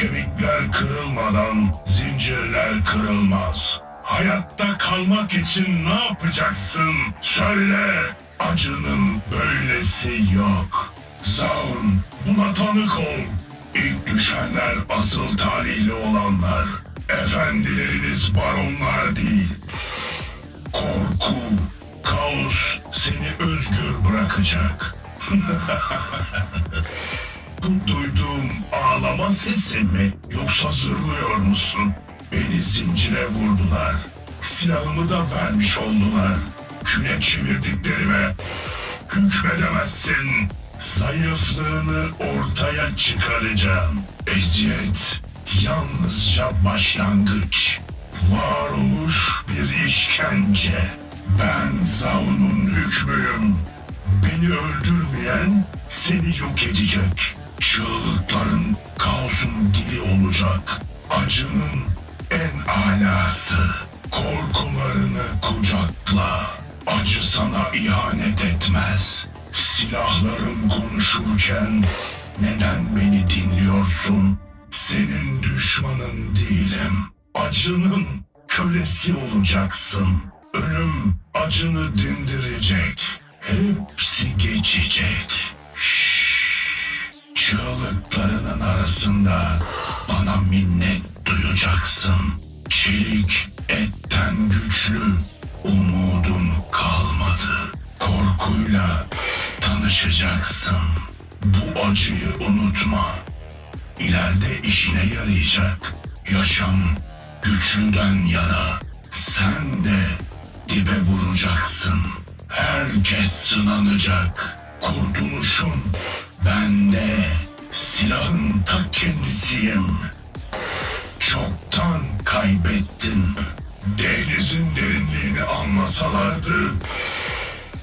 Kemikler kırılmadan zincirler kırılmaz. Hayatta kalmak için ne yapacaksın? Söyle. Acının böylesi yok. Zaun buna tanık ol. İlk düşenler asıl talihli olanlar. Efendileriniz baronlar değil. Korku, kaos seni özgür bırakacak. Bu duyduğum ağlama sesi mi yoksa zırlıyor musun? Beni zincire vurdular. Silahımı da vermiş oldular. Küle çevirdiklerime hükmedemezsin. Zayıflığını ortaya çıkaracağım. Eziyet yalnızca başlangıç. Varoluş bir işkence. Ben Zaun'un hükmüyüm. Beni öldürmeyen seni yok edecek. Çığlıkların kaosun dili olacak. Acının en alası. Korkularını kucakla. Acı sana ihanet etmez. Silahların konuşurken neden beni dinliyorsun? Senin düşmanın değilim. Acının kölesi olacaksın. Ölüm acını dindirecek. Hepsi geçecek. Çığlıklarının arasında bana minnet duyacaksın. Çelik etten güçlü, umudun kalmadı. Korkuyla tanışacaksın. Bu acıyı unutma. İleride işine yarayacak. Yaşam güçlüden yana. Sen de dibe vuracaksın. Herkes sınanacak. Kurtuluşun bende. Silahın ta kendisiyim. Çoktan kaybettin. Denizin derinliğini anlasalardı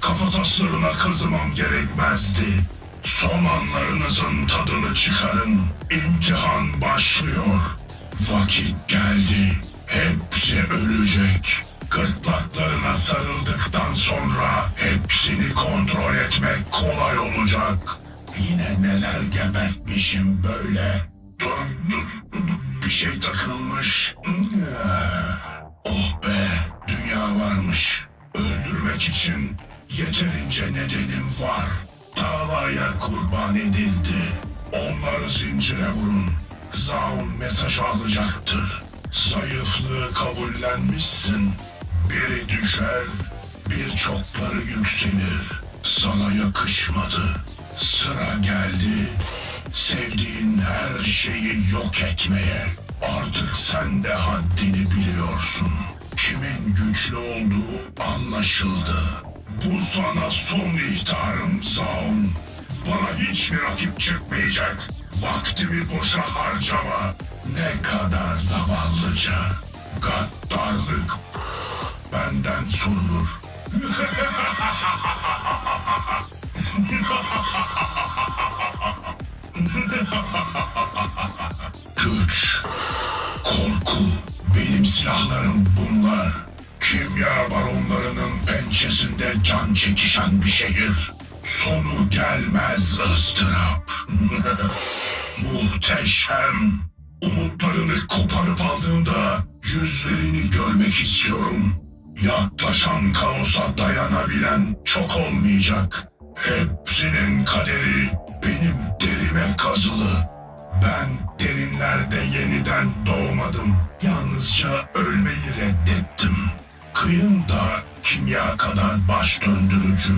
kafataslarına kazımam gerekmezdi. Son anlarınızın tadını çıkarın. İmtihan başlıyor. Vakit geldi. Hepsi ölecek. Gırtlaklarına sarıldıktan sonra hepsini kontrol etmek kolay olacak. Yine neler gebertmişim böyle. Bir şey takılmış. Oh be, dünya varmış. Öldürmek için yeterince nedenim var. Davaya kurban edildi. Onları zincire vurun. Zaun mesaj alacaktır. Zayıflığı kabullenmişsin. Biri düşer, birçokları yükselir. Sana yakışmadı. Sıra geldi. Sevdiğin her şeyi yok etmeye. Artık sen de haddini biliyorsun. Kimin güçlü olduğu anlaşıldı. Bu sana son ihtarım Zaun. Bana hiçbir rakip çıkmayacak. Vaktimi boşa harcama. Ne kadar zavallıca. Gaddarlık benden sorulur. Güç, korku, benim silahlarım bunlar. Kimya baronlarının pençesinde can çekişen bir şehir. Sonu gelmez ıstırap. Muhteşem. Umutlarını koparıp aldığımda yüzlerini görmek istiyorum. Yaklaşan kaosa dayanabilen çok olmayacak. Hepsinin kaderi benim derime kazılı. Ben derinlerde yeniden doğmadım. Yalnızca ölmeyi reddettim. Kıyım da kimya kadar baş döndürücü.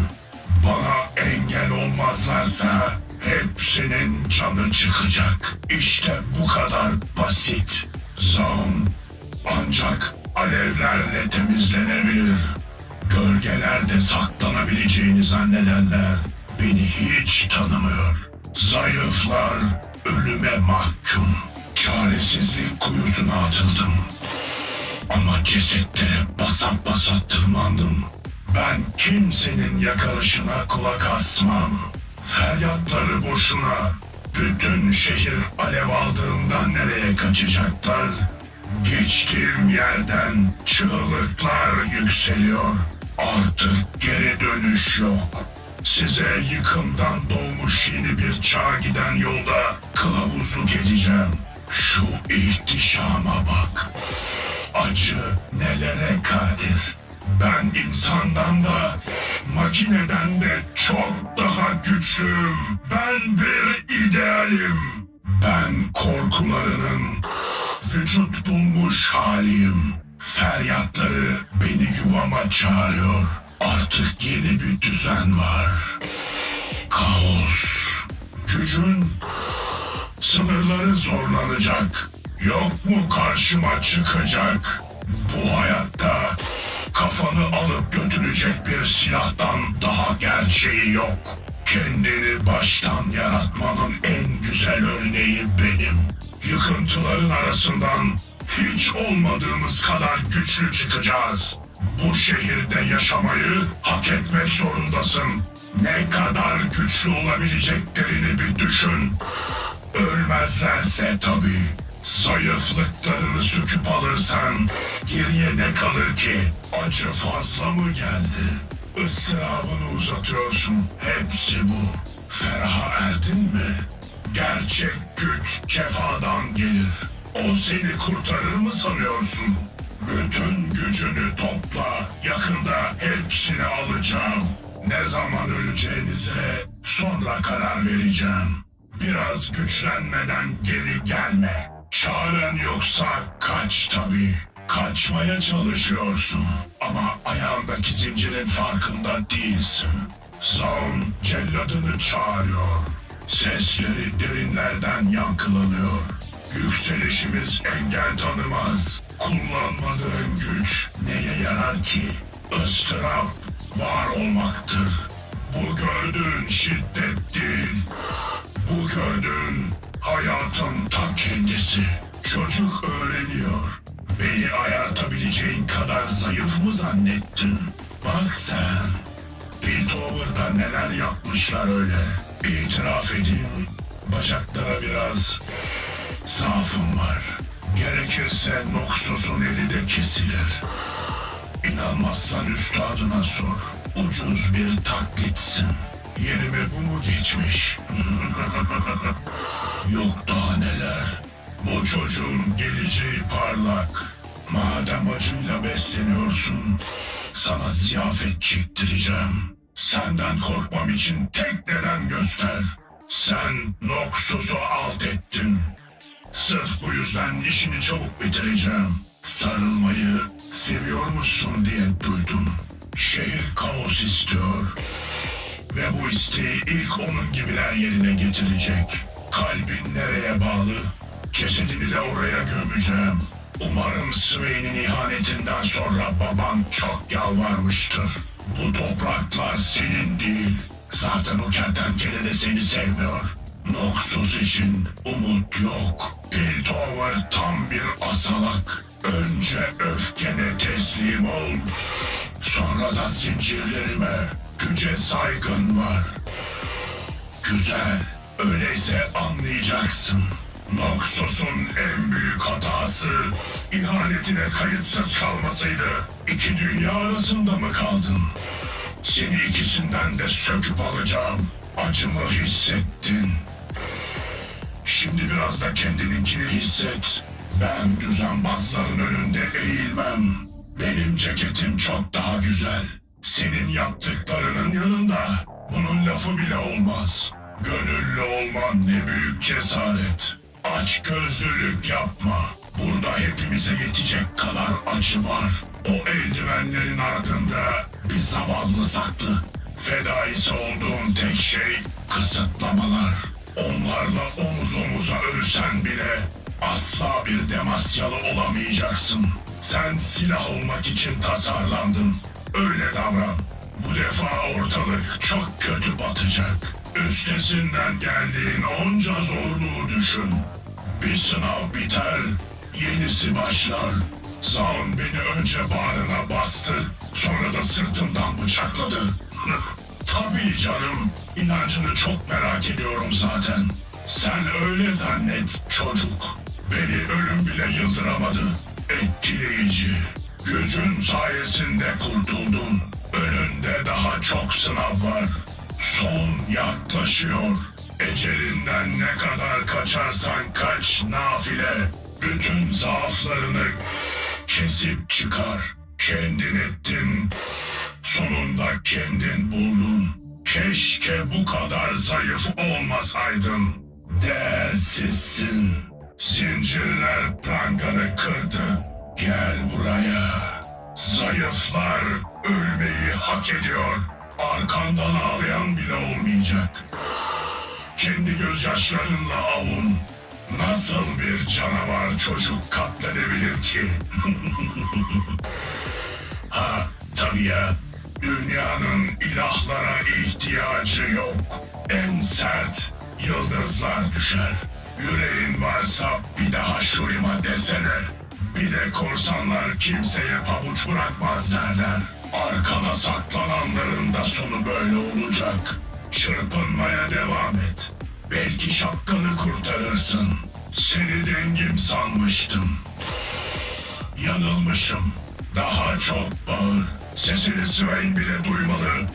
Bana engel olmazlarsa hepsinin canı çıkacak. İşte bu kadar basit. Zaun ancak alevlerle temizlenebilir. Gölgelerde saklanabileceğini zannedenler beni hiç tanımıyor. Zayıflar ölüme mahkum. Çaresizlik kuyusuna atıldım. Ama cesetlere basa basa tırmandım. Ben kimsenin yakarışına kulak asmam. Feryatları boşuna. Bütün şehir alev aldığında nereye kaçacaklar? Geçtiğim yerden çığlıklar yükseliyor. Artık geri dönüş yok. Size yıkımdan doğmuş yeni bir çağa giden yolda kılavuzu geleceğim. Şu ihtişama bak. Acı nelere kadir. Ben insandan da makineden de çok daha güçlüyüm. Ben bir idealim. Ben korkularının vücut bulmuş halim. Feryatları beni yuvama çağırıyor. Artık yeni bir düzen var. Kaos. Gücün sınırları zorlanacak. Yok mu karşıma çıkacak? Bu hayatta kafanı alıp götürecek bir silahtan daha gerçeği yok. Kendini baştan yaratmanın en güzel örneği benim. Yıkıntıların arasından hiç olmadığımız kadar güçlü çıkacağız. Bu şehirde yaşamayı hak etmek zorundasın. Ne kadar güçlü olabileceklerini bir düşün. Ölmezlerse tabii. Zayıflıklarını söküp alırsan geriye ne kalır ki? Acı fazla mı geldi? Istırabını uzatıyorsun. Hepsi bu. Feraha erdin mi? Gerçek güç cefadan gelir. O seni kurtarır mı sanıyorsun? Bütün gücünü topla. Yakında hepsini alacağım. Ne zaman öleceğinize sonra karar vereceğim. Biraz güçlenmeden geri gelme. Çaren yoksa kaç tabii. Kaçmaya çalışıyorsun ama ayağındaki zincirin farkında değilsin. Zaun celladını çağırıyor. Sesleri derinlerden yankılanıyor. Yükselişimiz engel tanımaz. Kullanmadığın güç neye yarar ki? Istırap var olmaktır. Bu gördüğün şiddet değil. Bu gördüğün hayatın ta kendisi. Çocuk öğreniyor. Beni ayartabileceğin kadar zayıf mı zannettin? Bak sen. Piltover'da neler yapmışlar öyle. İtiraf edeyim. Bacaklara biraz zaafım var. Gerekirse Noxus'un eli de kesilir. İnanmazsan üstadına sor. Ucuz bir taklitsin. Yerime bu mu geçmiş? Yok daha neler. Bu çocuğun geleceği parlak. Madem acıyla besleniyorsun, sana ziyafet çektireceğim. Senden korkmam için tek neden göster. Sen Noxus'u alt ettin. Sırf bu yüzden işini çabuk bitireceğim. Sarılmayı seviyormuşsun diye duydum. Şehir kaos istiyor. Ve bu isteği ilk onun gibiler yerine getirecek. Kalbin nereye bağlı? Cesedini de oraya gömeceğim. Umarım Swain'in ihanetinden sonra baban çok yalvarmıştır. Bu topraklar senin değil. Zaten o kertenkele de seni sevmiyor. Noxus için umut yok. Piltover tam bir asalak. Önce öfkene teslim ol. Sonra da zincirlerime güce saygın var. Güzel. Öyleyse anlayacaksın. Noxus'un en büyük hatası ihanetine kayıtsız kalmasıydı. İki dünya arasında mı kaldın? Seni ikisinden de söküp alacağım. Acımı hissettin. Şimdi biraz da kendininkini hisset. Ben düzenbazların önünde eğilmem. Benim ceketim çok daha güzel. Senin yaptıklarının yanında bunun lafı bile olmaz. Gönüllü olman ne büyük cesaret. Aç gözlülük yapma. Burada hepimize yetecek kadar acı var. O eldivenlerin ardında bir zavallı saklı. Fedaisi olduğun tek şey kısıtlamalar. Onlarla omuz omuza ölsen bile asla bir Demasyalı olamayacaksın. Sen silah olmak için tasarlandın. Öyle davran. Bu defa ortalık çok kötü batacak. Üstesinden geldiğin onca zorluğu düşün. Bir sınav biter, yenisi başlar. Zaun beni önce bağrına bastı, sonra da sırtımdan bıçakladı. Tabii canım, inancını çok merak ediyorum zaten. Sen öyle zannet çocuk. Beni ölüm bile yıldıramadı. Etkileyici. Gücün sayesinde kurtuldun. Önünde daha çok sınav var. Son yaklaşıyor. Ecelinden ne kadar kaçarsan kaç nafile. Bütün zaaflarını kesip çıkar. Kendin ettin. Sonunda kendin buldun. Keşke bu kadar zayıf olmasaydın. Değersizsin. Zincirler pranganı kırdı. Gel buraya. Zayıflar ölmeyi hak ediyor. Arkandan ağlayan bile olmayacak. Kendi gözyaşlarınla avun. Nasıl bir canavar çocuk katledebilir ki? ha tabii ya. Dünyanın ilahlara ihtiyacı yok. En sert yıldızlar düşer. Yüreğin varsa bir daha şurima desene. Bir de korsanlar kimseye pabuç bırakmaz derler. Arkana saklananların da sonu böyle olacak. Çırpınmaya devam et. Belki şapkanı kurtarırsın. Seni dengim sanmıştım. Yanılmışım. Daha çok bağır. Sesini Swain bile duymalı.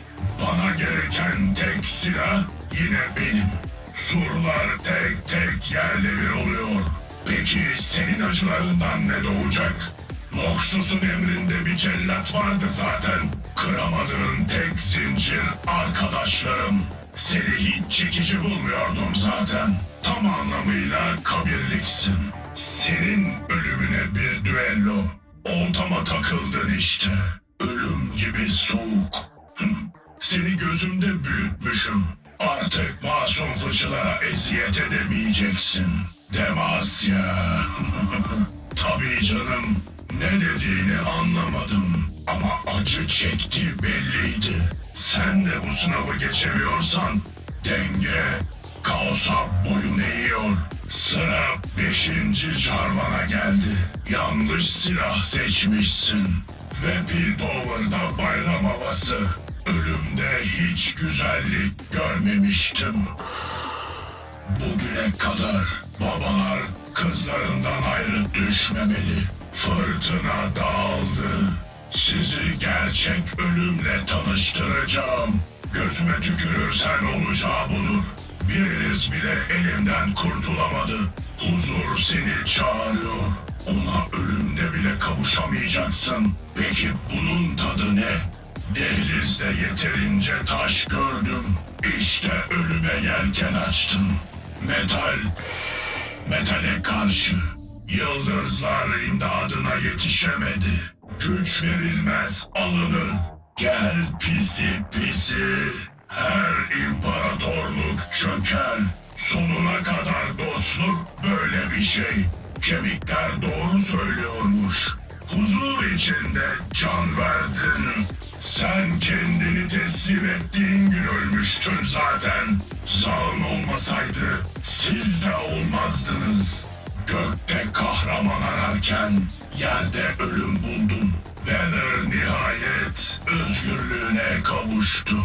Bana gereken tek silah yine benim. Surlar tek tek yerle bir oluyor. Peki senin acılarından ne doğacak? Noxus'un emrinde bir cellat vardı zaten. Kıramadığın tek zincir arkadaşlarım. Seni hiç çekici bulmuyordum zaten. Tam anlamıyla kabirliksin. Senin ölümüne bir düello. Oltama takıldın işte. Ölüm gibi soğuk. Seni gözümde büyütmüşüm. Artık masum fıçılara eziyet edemeyeceksin. Demasya. Tabii canım. Ne dediğini anlamadım. Ama acı çekti belliydi. Sen de bu sınavı geçemiyorsan denge, kaosa boyun eğiyor. Sıra beşinci carvana geldi. Yanlış silah seçmişsin. Ve Piltover'da bayram havası. Ölümde hiç güzellik görmemiştim. Bugüne kadar babalar kızlarından ayrı düşmemeli. Fırtına dağıldı. Sizi gerçek ölümle tanıştıracağım. Gözüme tükürürsen olacağı budur. Biriniz bile elimden kurtulamadı. Huzur seni çağırıyor. Ona ölümde bile kavuşamayacaksın. Peki bunun tadı ne? Denizde yeterince taş gördüm. İşte ölüme yelken açtım. Metal, metale karşı. Yıldızlar imdadına yetişemedi. Güç verilmez alınır. Gel pisi pisi. Her imparatorluk çöker. Sonuna kadar dostluk böyle bir şey. Kemikler doğru söylüyormuş. Huzur içinde can verdin. Sen kendini teslim ettiğin gün ölmüştün zaten. Zaun olmasaydı siz de olmazdınız. Gökte kahraman ararken yerde ölüm buldun. Weather nihayet özgürlüğüne kavuştu.